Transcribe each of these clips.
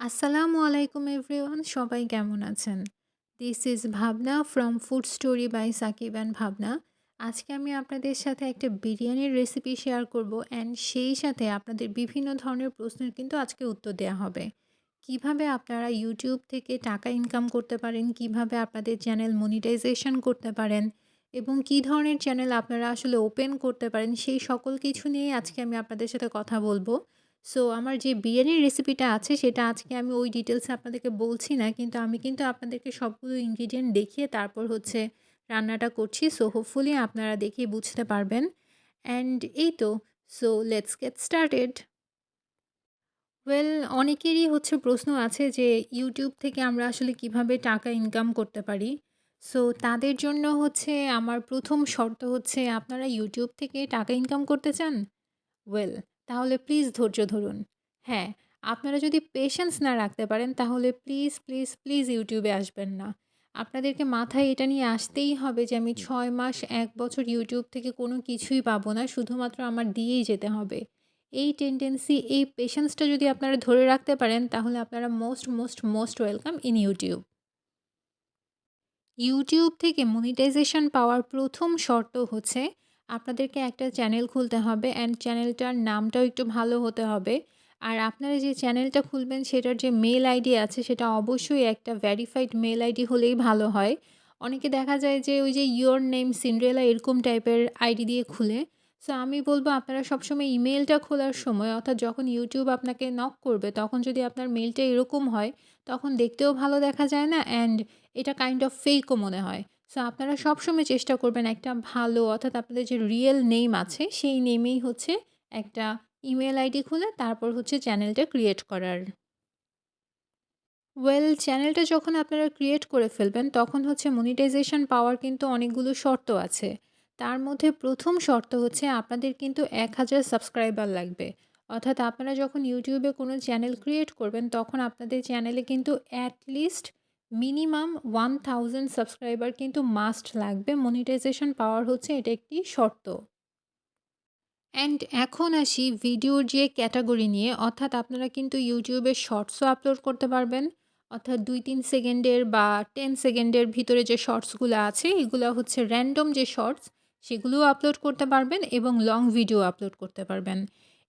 আসসালামু আলাইকুম এভরিওয়ান, সবাই কেমন আছেন? This is Bhabna from food story by Sakib and Bhabna আজকে আমি আপনাদের সাথে একটা বিরিয়ানির রেসিপি শেয়ার করব অ্যান্ড সেই সাথে আপনাদের বিভিন্ন ধরনের প্রশ্নের কিন্তু আজকে উত্তর দেওয়া হবে। কীভাবে আপনারা ইউটিউব থেকে টাকা ইনকাম করতে পারেন, কীভাবে আপনাদের চ্যানেল মনিটাইজেশন করতে পারেন এবং কী ধরনের চ্যানেল আপনারা আসলে ওপেন করতে পারেন, সেই সকল কিছু নিয়েই আজকে আমি আপনাদের সাথে কথা বলব। সো আমার যে বিরিয়ানির রেসিপিটা আছে, সেটা আজকে আমি ওই ডিটেলসে আপনাদেরকে বলছি না, কিন্তু আমি কিন্তু আপনাদেরকে সবগুলো ইনগ্রিডিয়েন্ট দেখিয়ে তারপর হচ্ছে রান্নাটা করছি। সো হোপফুলি আপনারা দেখে বুঝতে পারবেন। অ্যান্ড এই তো so let's get started well অনেকেরই হচ্ছে প্রশ্ন আছে যে ইউটিউব থেকে আমরা আসলে কীভাবে টাকা ইনকাম করতে পারি? সো তাদের জন্য হচ্ছে আমার প্রথম শর্ত হচ্ছে, আপনারা ইউটিউব থেকে টাকা ইনকাম করতে চান? ওয়েল তাহলে প্লিজ ধৈর্য ধরুন। হ্যাঁ আপনারা যদি পেশেন্স না রাখতে পারেন, তাহলে প্লিজ প্লিজ প্লিজ ইউটিউবে আসবেন না। আপনাদেরকে মাথায় এটা নিয়ে আসতেই হবে যে আমি ছয় মাস, এক বছর ইউটিউব থেকে কোনো কিছুই পাবো না, শুধুমাত্র আমার দিয়েই যেতে হবে। এই টেন্ডেন্সি এই পেশেন্সটা যদি আপনারা ধরে রাখতে পারেন, তাহলে আপনারা most most most welcome in YouTube YouTube থেকে মনিটাইজেশন পাওয়ার প্রথম শর্ত হচ্ছে আপনাদেরকে একটা চ্যানেল খুলতে হবে অ্যান্ড চ্যানেলটার নামটাও একটু ভালো হতে হবে। আর আপনারা যে চ্যানেলটা খুলবেন সেটার যে মেল আইডি আছে সেটা অবশ্যই একটা ভ্যারিফাইড মেল আইডি হলেই ভালো হয়। অনেকে দেখা যায় যে ওই যে ইয়োর নেম সিন্ড্রেলা এরকম টাইপের আইডি দিয়ে খুলে। সো আমি বলব আপনারা সবসময় ইমেলটা খোলার সময়, অর্থাৎ যখন ইউটিউব আপনাকে নক করবে, তখন যদি আপনার মেলটা এরকম হয়, তখন দেখতেও ভালো দেখা যায় না অ্যান্ড এটা কাইন্ড অফ ফেকও মনে হয়। সো আপনারা সবসময় চেষ্টা করবেন একটা ভালো, অর্থাৎ আপনাদের যে রিয়েল নেম আছে, সেই নেমেই হচ্ছে একটা ইমেল আইডি খুলে তারপর হচ্ছে চ্যানেলটা ক্রিয়েট করার। ওয়েল চ্যানেলটা যখন আপনারা ক্রিয়েট করে ফেলবেন, তখন হচ্ছে মনিটাইজেশন পাওয়ার কিন্তু অনেকগুলো শর্ত আছে। তার মধ্যে প্রথম শর্ত হচ্ছে আপনাদের কিন্তু এক হাজার সাবস্ক্রাইবার লাগবে। অর্থাৎ আপনারা যখন ইউটিউবে কোনো চ্যানেল ক্রিয়েট করবেন, তখন আপনাদের চ্যানেলে কিন্তু at least minimum one thousand subscriber কিন্তু মাস্ট লাগবে। মনিটাইজেশন পাওয়ার হচ্ছে এটা একটি শর্ত। অ্যান্ড এখন আসি ভিডিওর যে ক্যাটাগরি নিয়ে, অর্থাৎ আপনারা কিন্তু ইউটিউবে শর্টসও আপলোড করতে পারবেন। অর্থাৎ দুই তিন সেকেন্ডের বা টেন সেকেন্ডের ভিতরে যে শর্টসগুলো আছে, এগুলো হচ্ছে র্যান্ডম যে শর্টস সেগুলোও আপলোড করতে পারবেন এবং লং ভিডিও আপলোড করতে পারবেন।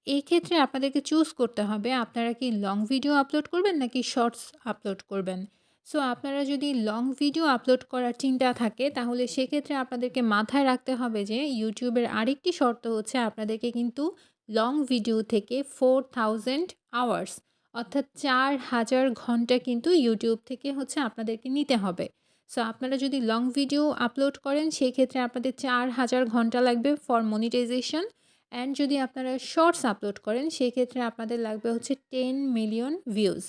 এই ক্ষেত্রে আপনাদেরকে চুজ করতে হবে, আপনারা কি লং ভিডিও আপলোড করবেন নাকি শর্টস আপলোড করবেন। সো আপনারা যদি লং ভিডিও আপলোড করার চিন্তা থাকে, তাহলে সেক্ষেত্রে আপনাদেরকে মাথায় রাখতে হবে যে ইউটিউবের আরেকটি শর্ত হচ্ছে আপনাদেরকে কিন্তু লং ভিডিও থেকে ফোর থাউজেন্ড আওয়ার্স অর্থাৎ চার হাজার ঘণ্টা কিন্তু ইউটিউব থেকে হচ্ছে আপনাদেরকে নিতে হবে। সো আপনারা যদি লং ভিডিও আপলোড করেন সেই ক্ষেত্রে আপনাদের চার হাজার ঘণ্টা লাগবে ফর মনিটাইজেশন অ্যান্ড যদি আপনারা শর্টস আপলোড করেন, সেক্ষেত্রে আপনাদের লাগবে হচ্ছে ten million views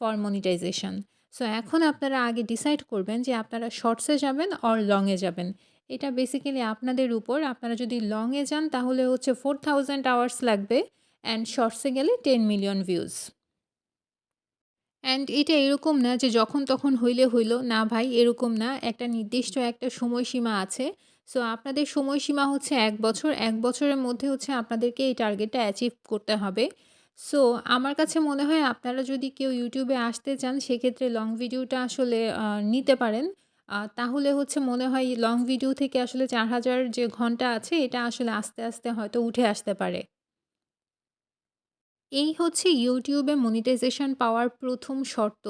for monetisation so এখন আপনারা আগে ডিসাইড করবেন যে আপনারা শর্টসে যাবেন অর লংয়ে যাবেন। এটা বেসিক্যালি আপনাদের উপর। আপনারা যদি লংয়ে যান, তাহলে হচ্ছে ফোর থাউজেন্ড আওয়ার্স লাগবে অ্যান্ড শর্টসে গেলে টেন মিলিয়ন ভিউজ অ্যান্ড এটা এরকম না যে যখন তখন হইলে হইল। না ভাই, এরকম না। একটা নির্দিষ্ট একটা সময়সীমা আছে। সো আপনাদের সময়সীমা হচ্ছে এক বছর। এক বছরের মধ্যে হচ্ছে আপনাদেরকে এই টার্গেটটা অ্যাচিভ করতে হবে। সো আমার কাছে মনে হয় আপনারা যদি কেউ ইউটিউবে আসতে চান, সেক্ষেত্রে লং ভিডিওটা আসলে নিতে পারেন। তাহলে হচ্ছে মনে হয় লং ভিডিও থেকে আসলে চার হাজার যে ঘণ্টা আছে, এটা আসলে আস্তে আস্তে হয়তো উঠে আসতে পারে। এই হচ্ছে ইউটিউবে মনিটাইজেশন পাওয়ার প্রথম শর্ত।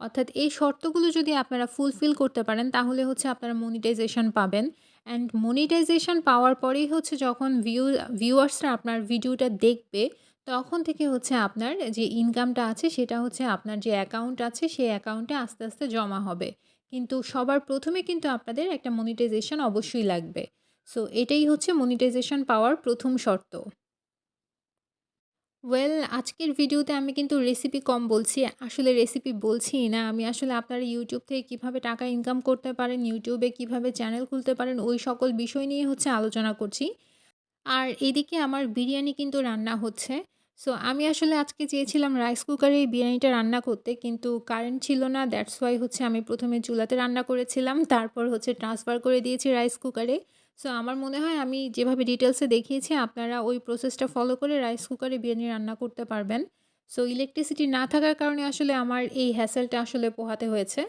অর্থাৎ এই শর্তগুলো যদি আপনারা ফুলফিল করতে পারেন, তাহলে হচ্ছে আপনারা মনিটাইজেশন পাবেন। অ্যান্ড মনিটাইজেশন পাওয়ার পরেই হচ্ছে যখন ভিউ ভিউয়ার্সরা আপনার ভিডিওটা দেখবে তখন থেকে হচ্ছে আপনার যে ইনকামটা আছে সেটা হচ্ছে আপনার যে অ্যাকাউন্ট আছে সেই অ্যাকাউন্টে আস্তে আস্তে জমা হবে। কিন্তু সবার প্রথমে কিন্তু আপনাদের একটা মনিটাইজেশন অবশ্যই লাগবে। সো এটাই হচ্ছে মনিটাইজেশন পাওয়ার প্রথম শর্ত। ওয়েল আজকের ভিডিওতে আমি কিন্তু রেসিপি কম বলছি। আসলে রেসিপি বলছি না। আমি আসলে আপনারা ইউটিউব থেকে কীভাবে টাকা ইনকাম করতে পারেন ইউটিউবে কীভাবে চ্যানেল খুলতে পারেন, ওই সকল বিষয় নিয়ে হচ্ছে আলোচনা করছি। আর এদিকে আমার বিরিয়ানি কিন্তু রান্না হচ্ছে। সো আমি আসলে আজকে চেয়েছিলাম রাইস কুকারে এই বিরিয়ানিটা রান্না করতে, কিন্তু কারেন্ট ছিল না দ্যাটস ওয়াই হচ্ছে আমি প্রথমে চুলাতে রান্না করেছিলাম, তারপর হচ্ছে ট্রান্সফার করে দিয়েছি রাইস কুকারে সো আমার মনে হয় আমি যেভাবে ডিটেলসে দেখিয়েছি, আপনারা ওই প্রসেসটা ফলো করে রাইস কুকারে বিরিয়ানি রান্না করতে পারবেন সো ইলেকট্রিসিটি না থাকার কারণে আসলে আমার এই হ্যাসেলটা আসলে পোহাতে হয়েছে।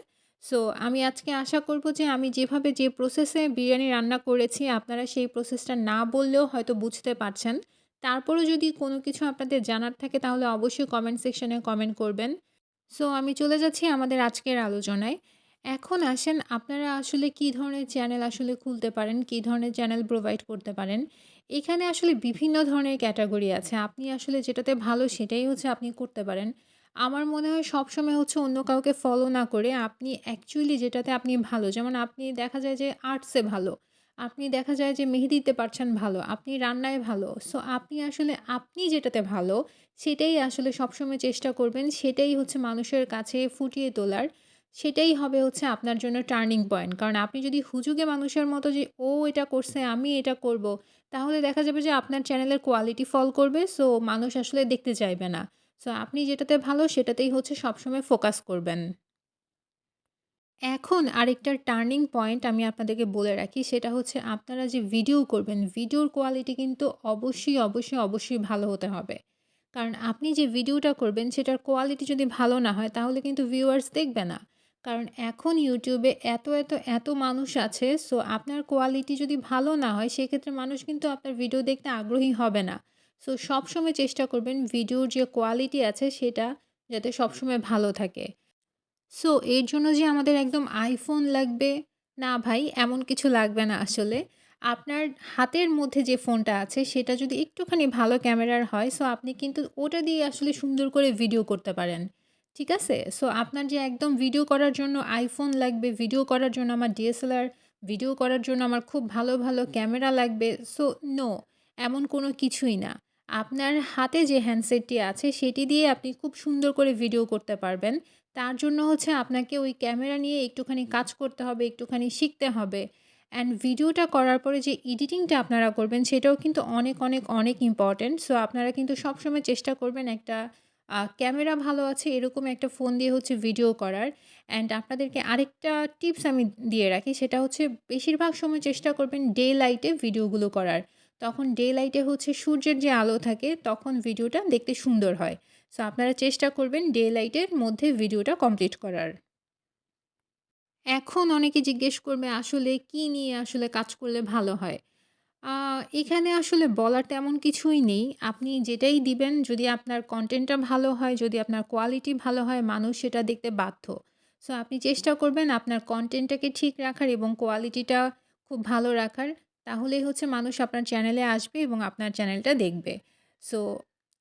সো আমি আজকে আশা করব যে আমি যেভাবে যে প্রসেসে বিরিয়ানি রান্না করেছি, আপনারা সেই প্রসেসটা না বললেও হয়তো বুঝতে পারছেন। তারপরেও যদি কোনো কিছু আপনাদের জানার থাকে তাহলে অবশ্যই কমেন্ট সেকশনে কমেন্ট করবেন। সো আমি চলে যাচ্ছি আমাদের আজকের আলোচনায়। এখন আসেন আপনারা আসলে কী ধরনের চ্যানেল আসলে খুলতে পারেন, কী ধরনের চ্যানেল প্রোভাইড করতে পারেন। এখানে আসলে বিভিন্ন ধরনের ক্যাটাগরি আছে। আপনি আসলে যেটাতে ভালো সেটাই হচ্ছে আপনি করতে পারেন। আমার মনে হয় সবসময় হচ্ছে অন্য কাউকে ফলো না করে আপনি অ্যাকচুয়ালি যেটাতে আপনি ভালো যেমন আপনি দেখা যায় যে আর্টসে ভালো। আপনি দেখা যায় যে মেহেদি দিতে পারছেন ভালো, আপনি রান্নায় ভালো। সো আপনি আসলে আপনি যেটাতে ভালো সেটাই আসলে সবসময় চেষ্টা করবেন। সেটাই হচ্ছে মানুষের কাছে ফুটিয়ে তোলার। সেটাই হবে হচ্ছে আপনার জন্য টার্নিং পয়েন্ট। কারণ আপনি যদি হুজুগে মানুষের মতো যে ও এটা করছে আমি এটা করব, তাহলে দেখা যাবে যে আপনার চ্যানেলের কোয়ালিটি ফল করবে। সো মানুষ আসলে দেখতে চাইবে না। সো আপনি যেটাতে ভালো সেটাতেই হচ্ছে সবসময় ফোকাস করবেন। এখন আরেকটা টার্নিং পয়েন্ট আমি আপনাদেরকে বলে রাখি সেটা হচ্ছে আপনারা যে ভিডিও করবেন, ভিডিওর কোয়ালিটি কিন্তু অবশ্যই, অবশ্যই, অবশ্যই ভালো হতে হবে। কারণ আপনি যে ভিডিওটা করবেন সেটার কোয়ালিটি যদি ভালো না হয় তাহলে কিন্তু ভিউয়ার্স দেখবে না। কারণ এখন ইউটিউবে এত, এত, এত মানুষ আছে সো আপনার কোয়ালিটি যদি ভালো না হয় সেক্ষেত্রে মানুষ কিন্তু আপনার ভিডিও দেখতে আগ্রহী হবে না। সো সবসময় চেষ্টা করবেন ভিডিওর যে কোয়ালিটি আছে সেটা যাতে সবসময় ভালো থাকে। সো এর জন্য যে আমাদের একদম আইফোন লাগবে, না ভাই এমন কিছু লাগবে না আসলে। আপনার হাতের মধ্যে যে ফোনটা আছে সেটা যদি একটুখানি ভালো ক্যামেরার হয় সো আপনি কিন্তু ওটা দিয়ে আসলে সুন্দর করে ভিডিও করতে পারেন। ঠিক আছে? সো আপনার যে একদম ভিডিও করার জন্য আইফোন লাগবে, ভিডিও করার জন্য আমার ডিএসএলআর, ভিডিও করার জন্য আমার খুব ভালো, ভালো ক্যামেরা লাগবে। সো নো, এমন কোনো কিছুই না। আপনার হাতে যে হ্যান্ডসেটটি আছে সেটি দিয়ে আপনি খুব সুন্দর করে ভিডিও করতে পারবেন। তার জন্য হচ্ছে আপনাকে ওই ক্যামেরা নিয়ে একটুখানি কাজ করতে হবে, একটুখানি শিখতে হবে। অ্যান্ড ভিডিওটা করার পরে যে এডিটিংটা আপনারা করবেন সেটাও কিন্তু অনেক, অনেক, অনেক ইম্পর্ট্যান্ট। সো আপনারা কিন্তু সবসময় চেষ্টা করবেন একটা ক্যামেরা ভালো আছে এরকম একটা ফোন দিয়ে হচ্ছে ভিডিও করার। অ্যান্ড আপনাদেরকে আরেকটা টিপস আমি দিয়ে রাখি সেটা হচ্ছে বেশিরভাগ সময় চেষ্টা করবেন ডে লাইটে ভিডিওগুলো করার। তখন ডে লাইটে হচ্ছে সূর্যের যে আলো থাকে তখন ভিডিওটা দেখতে সুন্দর হয়। সো আপনারা চেষ্টা করবেন ডে লাইটের মধ্যে ভিডিওটা কমপ্লিট করার। এখন অনেকে জিজ্ঞেস করবে আসলে কি নিয়ে আসলে কাজ করলে ভালো হয়? এখানে আসলে বলার তেমন কিছুই নেই। আপনি যেটাই দিবেন যদি আপনার কন্টেন্টটা ভালো হয়, যদি আপনার কোয়ালিটি ভালো হয় মানুষ সেটা দেখতে বাধ্য। সো আপনি চেষ্টা করবেন আপনার কনটেন্টটাকে ঠিক রাখার এবং কোয়ালিটিটা খুব ভালো রাখার। তাহলেই হচ্ছে মানুষ আপনার চ্যানেলে আসবে এবং আপনার চ্যানেলটা দেখবে। সো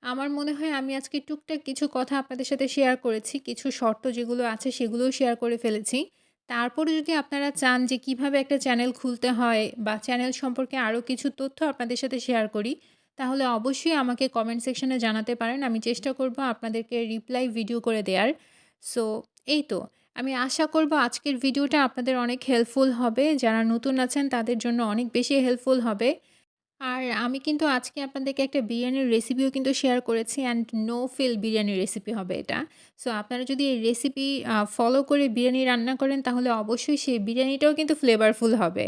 আমার মনে হয় আমি আজকে টুকটাক কিছু কথা আপনাদের সাথে শেয়ার করেছি। কিছু শর্ত যেগুলো আছে সেগুলোও শেয়ার করে ফেলেছি। তারপরে যদি আপনারা চান যে কীভাবে একটা চ্যানেল খুলতে হয় বা চ্যানেল সম্পর্কে আরও কিছু তথ্য আপনাদের সাথে শেয়ার করি, তাহলে অবশ্যই আমাকে কমেন্ট সেকশনে জানাতে পারেন। আমি চেষ্টা করব আপনাদেরকে রিপ্লাই ভিডিও করে দেওয়ার সো এই তো। আমি আশা করব আজকের ভিডিওটা আপনাদের অনেক হেল্পফুল হবে। যারা নতুন আছেন তাদের জন্য অনেক বেশি হেল্পফুল হবে। আর আমি কিন্তু আজকে আপনাদেরকে একটা বিরিয়ানির রেসিপিও কিন্তু শেয়ার করেছি অ্যান্ড নো ফেল বিরিয়ানির রেসিপি হবে এটা। সো আপনারা যদি এই রেসিপি ফলো করে বিরিয়ানি রান্না করেন তাহলে অবশ্যই সেই বিরিয়ানিটাও কিন্তু ফ্লেভারফুল হবে।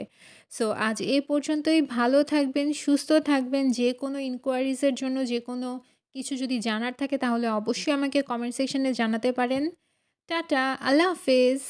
সো আজ এ পর্যন্তই ভালো থাকবেন, সুস্থ থাকবেন। যে কোনো ইনকোয়ারিজের জন্য যে কোনো কিছু যদি জানার থাকে তাহলে অবশ্যই আমাকে কমেন্ট সেকশনে জানাতে পারেন। টাটা, আল্লাহ হাফেজ।